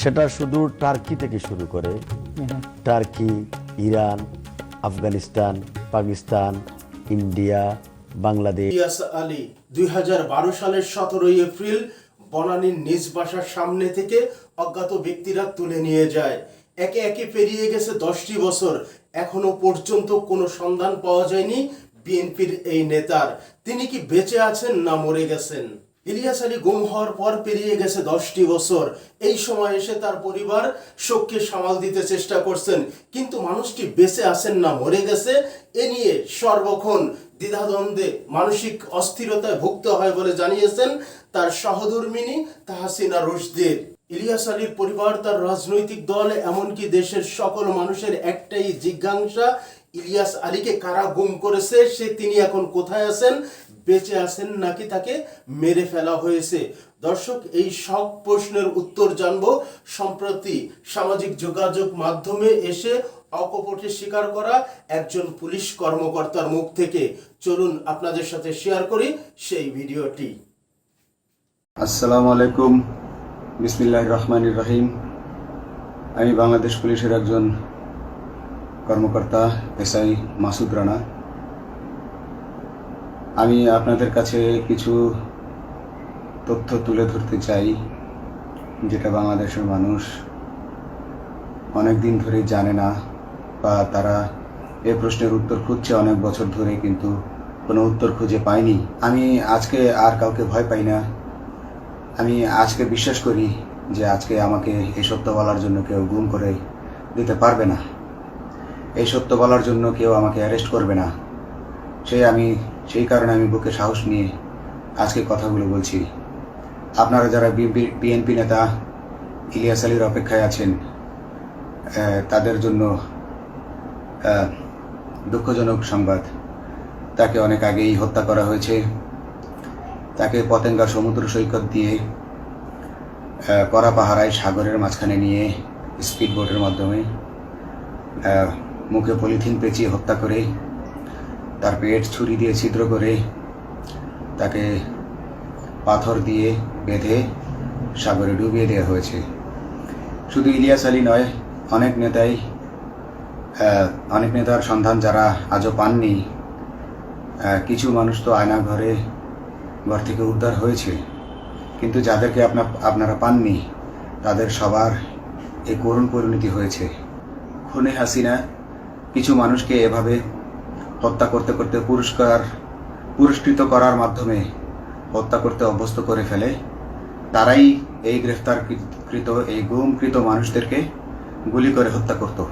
সেটা শুধু টার্কি থেকে শুরু করে Turkey, Iran, Afghanistan, Pakistan, India, Bangladesh. Ilias Ali দুই বারো সালের সতেরোই এপ্রিল বনানীর নিজ বাসার সামনে থেকে অজ্ঞাত ব্যক্তিরা তুলে নিয়ে যায়। একে একে পেরিয়ে গেছে দশটি বছর। এখনও পর্যন্ত কোনো সন্ধান পাওয়া যায়নি বিএনপির এই নেতার। তিনি কি বেঁচে আছেন না মরে গেছেন? ইলিয়াস আলী গুম হওয়ার পর পেরিয়ে গেছে দশটি বছর। এই সময় এসে তার পরিবার শোককে সামাল দিতে চেষ্টা করছেন, কিন্তু মানুষটি বেঁচে আছেন না মরে গেছে, এ নিয়ে সর্বক্ষণ দ্বিধাদ্বন্দ্বে মানসিক অস্থিরতায় ভুগতে হয় বলে জানিয়েছেন তার সহধর্মিনী তাহাসিনা রশদের। ইলিয়াস আলীর পরিবার তার রাজনৈতিক দল, এমনকি দেশের সকল মানুষের একটাই জিজ্ঞাসা, ইলিয়াস আলীকে কারা গুম করেছে, সে তিনি এখন কোথায় আছেন, বেঁচে আছেন নাকি তাকে মেরে ফেলা হয়েছে? দর্শক, এই সব প্রশ্নের উত্তর জানব সম্প্রতি সামাজিক যোগাযোগ মাধ্যমে এসে অকপটে স্বীকার করা একজন পুলিশ কর্মকর্তার মুখ থেকে। চলুন আপনাদের সাথে শেয়ার করি সেই ভিডিওটি। আসসালামু আলাইকুম। বিসমিল্লাহ রহমান রহিম। আমি বাংলাদেশ পুলিশের একজন কর্মকর্তা, এসআই মাসুদ রানা। আমি আপনাদের কাছে কিছু তথ্য তুলে ধরতে চাই, যেটা বাংলাদেশের মানুষ অনেক দিন ধরে জানে না বা তারা এ প্রশ্নের উত্তর খুঁজছে অনেক বছর ধরে, কিন্তু কোনো উত্তর খুঁজে পায়নি। আমি আজকে আর কাউকে ভয় পাই না। আমি আজকে বিশ্বাস করি যে আজকে আমাকে এই সত্য বলার জন্য কেউ গুম করে দিতে পারবে না। এই সত্য বলার জন্য কেউ আমাকে অ্যারেস্ট করবে না। সেই আমি, সেই কারণে আমি বুকে সাহস নিয়ে আজকে কথাগুলো বলছি। আপনারা যারা বিএনপি নেতা, ইলিয়াস আলীর অপেক্ষায় আছেন তাদের জন্য দুঃখজনক সংবাদ। তাকে অনেক আগেই হত্যা করা হয়েছে। তাকে পতেঙ্গা সমুদ্র সৈকত দিয়ে কড়া পাহারায় সাগরের মাঝখানে নিয়ে স্পিড বোটের মাধ্যমে মুখে পলিথিন পেঁচিয়ে হত্যা করে, তার পেট ছুরি দিয়ে ছিদ্র করে, তাকে পাথর দিয়ে বেঁধে সাগরে ডুবিয়ে দেওয়া হয়েছে। শুধু ইলিয়াস আলী নয়, অনেক নেতাই অনেক নেতার সন্ধান যারা আজও পাননি কিছু মানুষ তো আয়না ঘরে থেকে উদ্ধার হয়েছে। কিন্তু যাদেরকে আপনার আপনারা পাননি, তাদের সবার এই করুণ পরিণতি হয়েছে। খুনে হাসিনা কিছু মানুষকে এভাবে হত্যা করতে করতে পুরস্কার, পুরস্কৃত করার মাধ্যমে হত্যা করতে অভ্যস্ত করে ফেলে, তারাই এই গ্রেফতারকৃত, এই গুমকৃত মানুষদেরকে গুলি করে হত্যা করত।